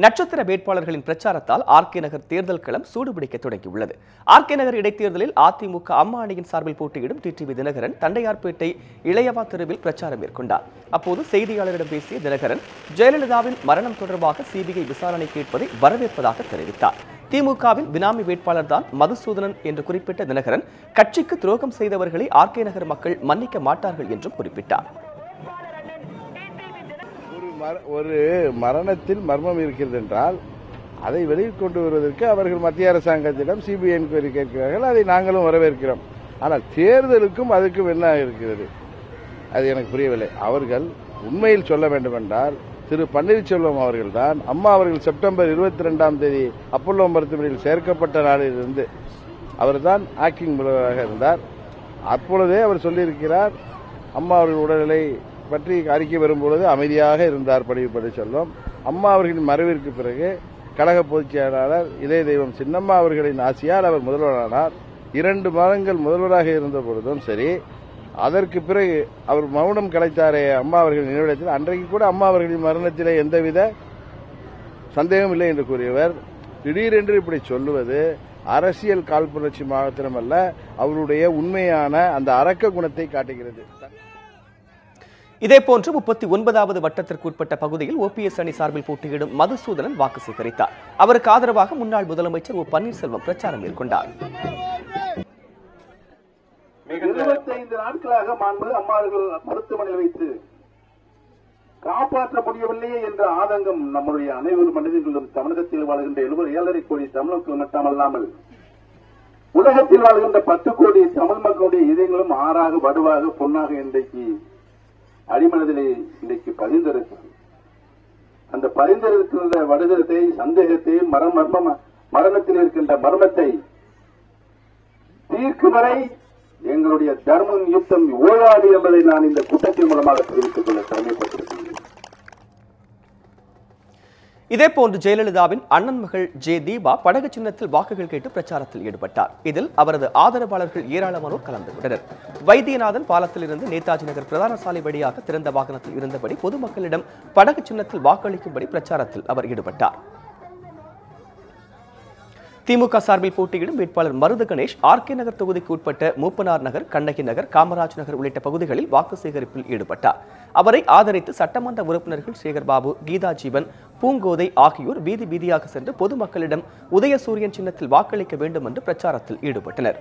நட்சத்திர வேட்பாளர்களின் பிரச்சாரத்தால் ஆர்கே நகர் தேர்தல் களம் சூடுபிடிக்க தொடங்கியுள்ளது. ஆர்கே நகர் இடைத்தேர்தலில் அதிமுக அம்மா அணியின் சார்பில் போட்டியிடும் டிடிவி தினகரன் தண்டையார்பேட்டை இளையவா தெருவில் பிரச்சாரம் மேற்கொண்டார். அப்போது செய்தியாளரிடம் பேசிய தினகரன் ஜெயலலிதாவின் மரணம் தொடர்பாக சிபிஐ விசாரணை கேட்பதை வரவேற்பதாக தெரிவித்தார். திமுகவின் பினாமி வேட்பாளர் தான் மதுசூதனன் என்று குறிப்பிட்ட தினகரன் கட்சிக்கு துரோகம் செய்தவர்களை ஆர்கே நகர் மக்கள் மன்னிக்க மாட்டார்கள் என்றும் குறிப்பிட்டார். ஒரு மர- ஒரு மரணத்தில் மர்மம் இருக்கிறது என்றால் அதை வெளியில் கொண்டு வருவதற்கு அவர்கள் மத்திய அரசாங்கத்திடம் சிபிஐ என்கொயரி கேட்கிறார்கள். அதை நாங்களும் வரவேற்கிறோம். ஆனால் தேர்தலுக்கும் அதுக்கும் என்ன இருக்கிறது? அது எனக்கு புரியவில்லை. அவர்கள் உண்மையில் சொல்ல வேண்டுமென்றால் திரு பன்னீர்செல்வம் அவர்கள்தான் அம்மா அவர்கள் செப்டம்பர் இருபத்தி ரெண்டாம் தேதி அப்பல்லோ மருத்துவமனையில் சேர்க்கப்பட்ட நாளிலிருந்து அவர்தான் ஆக்டிங் முதல்வராக இருந்தார். அப்பொழுதே அவர் சொல்லியிருக்கிறார் அம்மா அவர்கள் உடல்நிலை பற்றி அறிக்கை வரும்பொழுது அமைதியாக இருந்தார் பணிவுபடி செல்வம். அம்மா அவர்களின் மறைவிற்கு பிறகு கழக பொதுச் செயலாளர் இதய தெய்வம் சின்னம்மா அவர்களின் ஆசியால் அவர் முதல்வரானார். இரண்டு மாதங்கள் முதல்வராக இருந்த பொழுதும் சரி அதற்கு பிறகு அவர் மௌனம் கலைத்தாரே அம்மா அவர்கள் நினைவிடத்தில். அன்றைக்கு கூட அம்மா அவர்களின் மரணத்திலே எந்தவித சந்தேகம் இல்லை என்று கூறியவர். திடீரென்று இப்படி சொல்லுவது அரசியல் காழ்ப்புணர்ச்சி மாத்திரமல்ல அவருடைய உண்மையான அந்த அரக்க குணத்தை காட்டுகிறது. இதேபோன்று முப்பத்தி ஒன்பதாவது வட்டத்திற்கு உட்பட்ட பகுதியில் ஓபிஎஸ் அணி சார்பில் போட்டியிடும் மதுசூதனன் வாக்கு சேகரித்தார். அவருக்கு ஆதரவாக முன்னாள் முதலமைச்சர் ஓ பன்னீர்செல்வம் பிரச்சாரம் மேற்கொண்டார். இருபத்தைந்து நாட்களாக மாண்பு மருத்துவமனையில் வைத்து காப்பாற்ற முடியவில்லையே என்ற ஆதங்கம் நம்முடைய அனைவரும் மனிதர்களும் தமிழகத்தில் வாழ்கின்ற எழுபது ஏழரை கோடி தமிழர்கள் மட்டுமல்லாமல் உலகத்தில் வாழ்கின்ற பத்து கோடி தமிழ் மக்களுடைய இதயங்களும் ஆறாக வடுவாக பொன்னாக இன்றைக்கு அடிமனதிலே இன்றைக்கு பதிந்திருக்கிறது அந்த பதிந்திருக்கின்ற வடுதத்தை சந்தேகத்தை மரம் மரணத்தில் இருக்கின்ற மர்மத்தை தீர்க்கும் வரை எங்களுடைய தர்மம் யுத்தம் ஓடாது என்பதை நான் இந்த கூட்டத்தின் மூலமாக தெரிவித்துக் கொள்ள கடமைப்பட்டிருக்கிறேன். இதேபோன்று ஜெயலலிதாவின் அண்ணன் மகள் ஜே தீபா படகு சின்னத்தில் வாக்குகள் கேட்டு பிரச்சாரத்தில் ஈடுபட்டார். இதில் அவரது ஆதரவாளர்கள் ஏராளமானோர் கலந்து கொண்டனர். வைத்தியநாதன் பாலத்திலிருந்து நேதாஜி நகர் பிரதான சாலை வழியாக திறந்த வாகனத்தில் இருந்தபடி பொதுமக்களிடம் படகு சின்னத்தில் வாக்களிக்கும்படி பிரச்சாரத்தில் அவர் ஈடுபட்டார். திமுக சார்பில் போட்டியிடும் வேட்பாளர் மருது கணேஷ் ஆர்கே நகர் தொகுதிக்கு உட்பட்ட மூப்பனார் நகர் கண்ணகி நகர் காமராஜ் நகர் உள்ளிட்ட பகுதிகளில் வாக்கு சேகரிப்பில் ஈடுபட்டார். அவரை ஆதரித்து சட்டமன்ற உறுப்பினர்கள் சேகர் பாபு கீதா ஜீவன் பூங்கோதை ஆகியோர் வீதி வீதியாக சென்று பொதுமக்களிடம் உதயசூரியன் சின்னத்தில் வாக்களிக்க வேண்டும் என்று பிரச்சாரத்தில் ஈடுபட்டனர்.